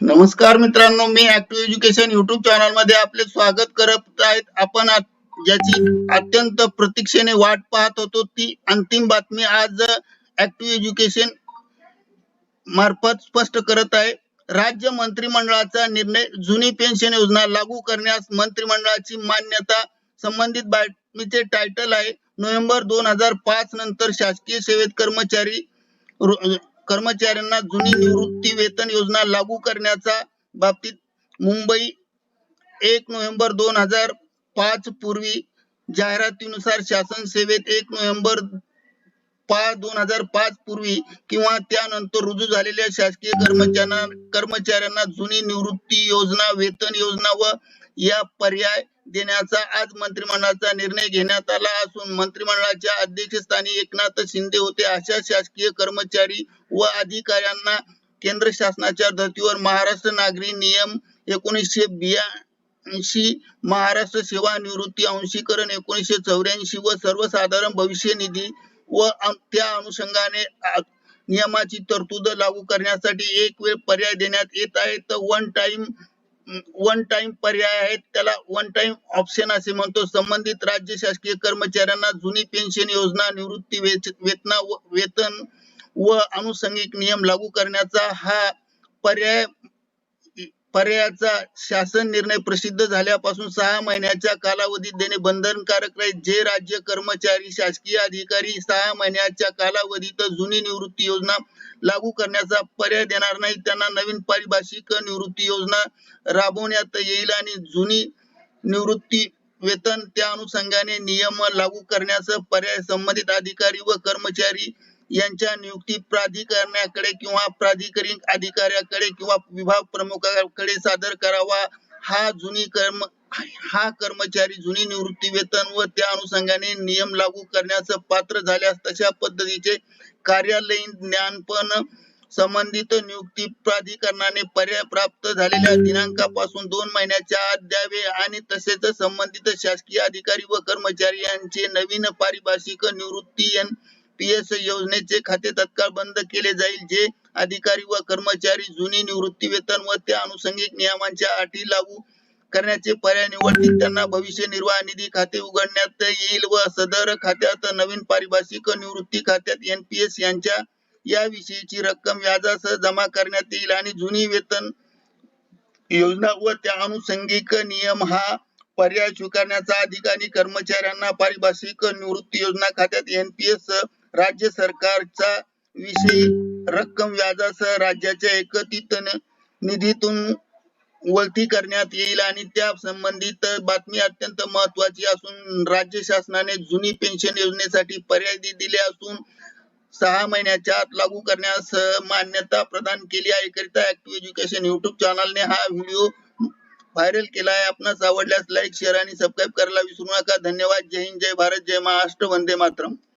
नमस्कार मित्रांनो मी ऍक्टिव्ह एज्युकेशन युट्यूब चॅनलमध्ये आपले स्वागत करत आहेत. आपण ज्याची अत्यंत प्रतीक्षेने वाट पाहत होतो ती अंतिम बातमी आज ऍक्टिव्ह एज्युकेशन मार्फत स्पष्ट करत आहे. राज्य मंत्रिमंडळाचा निर्णय जुनी पेन्शन योजना लागू करण्यास मंत्रिमंडळाची मान्यता संबंधित बातमीचे टायटल आहे. नोव्हेंबर दोन हजार पाच नंतर शासकीय सेवेत कर्मचारी कर्मचाऱ्यांना जुनी निवृत्ती वेतन योजना लागू करण्याच्या बाबतीत मुंबई एक नोव्हेंबर दोन हजार पाच पूर्वी जाहिरातीनुसार शासन सेवेत एक नोव्हेंबर पाच दोन हजार पाच पूर्वी किंवा त्यानंतर रुजू झालेल्या शासकीय कर्मचाऱ्यांना कर्मचाऱ्यांना जुनी निवृत्ती योजना वेतन योजना व या पर्याय देण्याचा आज मंत्रिमंडळाचा निर्णय घेण्यात आला असून मंत्रिमंडळाच्या अध्यक्षस्थानी एकनाथ शिंदे होते. अशा शासकीय कर्मचारी व अधिकाऱ्यांना केंद्र शासनाच्या धर्तीवर महाराष्ट्र नागरी नियम एकोणीसशे ब्याऐंशी महाराष्ट्र सेवा निवृत्ती अंशीकरण एकोणीसशे चौऱ्याऐंशी व सर्वसाधारण भविष्य निधी व त्या अनुषंगाने नियमाची तरतूद लागू करण्यासाठी एक वेळ पर्याय देण्यात येत आहे. तर वन टाइम वन टाइम पर्याय आहेत त्याला वन टाइम ऑप्शन असे म्हणतो. संबंधित राज्य शासकीय कर्मचाऱ्यांना जुनी पेन्शन योजना निवृत्ती वेतना व- वेतन व अनुषंगिक नियम लागू करण्याचा हा पर्याय पर्यायाचा शासन निर्णय प्रसिद्ध झाल्यापासून सहा महिन्याच्या कालावधीत देणे बंधनकारक राहील जे राज्य कर्मचारी शासकीय अधिकारी सहा महिन्याच्या कालावधीत जुनी निवृत्ती योजना लागू करण्याचा पर्याय देणार नाही त्यांना नवीन पारिभाषिक निवृत्ती योजना राबवण्यात येईल आणि जुनी निवृत्ती वेतन त्या अनुषंगाने नियम लागू करण्याचा पर्याय संबंधित अधिकारी व कर्मचारी यांच्या नियुक्ती प्राधिकरणाकडे किंवा प्राधिकारी अधिकाऱ्याकडे किंवा विभाग प्रमुखाकडे सादर करावा. हा जुनी कर्म हा कर्मचारी जुनी निवृत्ती वेतन व त्या अनुषंगाने नियम लागू करण्यास पात्र झाल्यास तशा पद्धतीचे कार्यालयीन ज्ञानपण संबंधित नियुक्ती प्राधिकरणाने पर्याय प्राप्त झालेल्या दिनांकापासून दोन महिन्याच्या आत द्यावे आणि तसेच संबंधित शासकीय अधिकारी व कर्मचारी यांचे नवीन पारिभाषिक निवृत्ती पीएस योजनेचे खाते तत्काळ बंद केले जाईल जे अधिकारी व कर्मचारी जुनी निवृत्ती वेतन व त्या अनुषंगिक नियमांच्या अटी लागू करण्याचे पर्याय निवडतील. त्यांना भविष्य निर्वाह निधी खाते उघडण्यात येईल व सदर खात्यात नवीन पारिभाषिक निवृत्ती खात्यात एनपीएस यांच्या याविषयीची रक्कम व्याजासह जमा करण्यात येईल आणि जुनी वेतन योजना व त्या अनुषंगिक नियम हा पर्याय स्वीकारण्याचा अधिकारी कर्मचाऱ्यांना पारिभाषिक निवृत्ती योजना खात्यात एनपीएस राज्य सरकारचा विषयी रक्कम व्याजासह राज्याच्या एकत्रित निधीतून वळती करण्यात येईल आणि त्या संबंधित बातमी अत्यंत महत्वाची असून राज्य शासनाने जुनी पेन्शन योजनेसाठी पर्याय दिले असून सहा महिन्याच्या आत लागू करण्यास मान्यता प्रदान केली आहे. करिता ऍक्टिव्ह एज्युकेशन युट्यूब चॅनलने हा व्हिडिओ व्हायरल केला आहे आपणास आवडल्यास लाईक शेअर आणि सबस्क्राईब करायला विसरू नका. धन्यवाद. जय हिंद. जय भारत. जय महाराष्ट्र. वंदे मातरम.